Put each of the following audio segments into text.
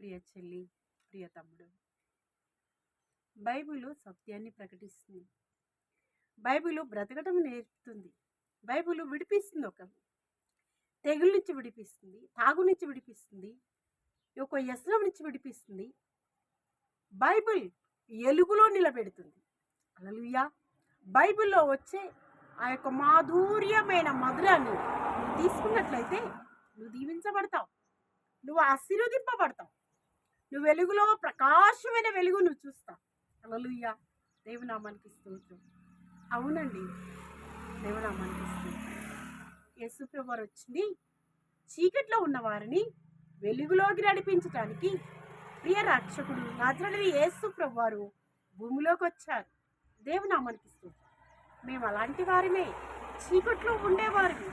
ప్రియ చెల్లి ప్రియ తమ్ముడు. బైబిలు సత్యాన్ని ప్రకటిస్తుంది. బైబిలు బ్రతకడం నేర్పుతుంది. బైబిలు విడిపిస్తుంది ఒక తెగుల నుంచి విడిపిస్తుంది తాగు నుంచి విడిపిస్తుంది ఒక వ్యసనం నుంచి విడిపిస్తుంది. బైబిల్ ఎలుగులో నిలబెడుతుంది. అలలుయా బైబిల్లో వచ్చే ఆ యొక్క మాధుర్యమైన మధురాన్ని నువ్వు తీసుకున్నట్లయితే నువ్వు దీవించబడతావు. నువ్వు ఆశీర్వదింపబడతావు. నువ్వు వెలుగులో ప్రకాశమైన వెలుగు నువ్వు చూస్తావు అలలుయ్యా దేవునామానికి స్తోత్రం. అవునండి. దేవునామానికి స్తోత్రం. యేసుప్రభువారు వచ్చింది. చీకట్లో ఉన్న వారిని వెలుగులోకి నడిపించటానికి ప్రియ రక్షకుడు నజరడి యేసుప్రభు వారు భూమిలోకి వచ్చారు. దేవునామానికి స్తోత్రం. మేము అలాంటి వారిమే. చీకట్లో ఉండేవారిని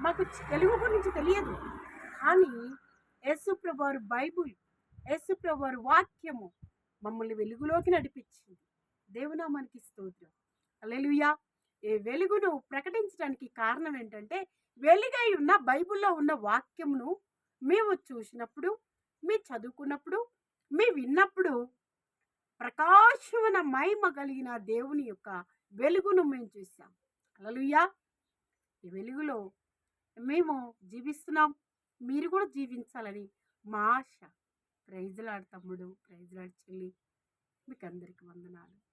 మాకు తెలుగు వెలుగు గురించి తెలియదు. కానీ యేసుప్రభు వారు బైబుల్ యేసుప్రభు వాక్యము మమ్మల్ని వెలుగులోకి నడిపించింది. దేవునామానికి స్తోత్రం. అలెలుయా ఈ వెలుగును ప్రకటించడానికి కారణం ఏంటంటే వెలుగై ఉన్న బైబిల్లో ఉన్న వాక్యమును మేము చూసినప్పుడు మీ చదువుకున్నప్పుడు మీ విన్నప్పుడు ప్రకాశమైన మహిమ కలిగిన దేవుని యొక్క వెలుగును మేము చూసాం అలలుయ్యా ఈ వెలుగులో మేము జీవిస్తున్నాం. మీరు కూడా జీవించాలని మా ఆశ. ప్రైజ్లాడు తమ్ముడు ప్రైజ్లాడు చెల్లి. మీకు అందరికి వందనాలు.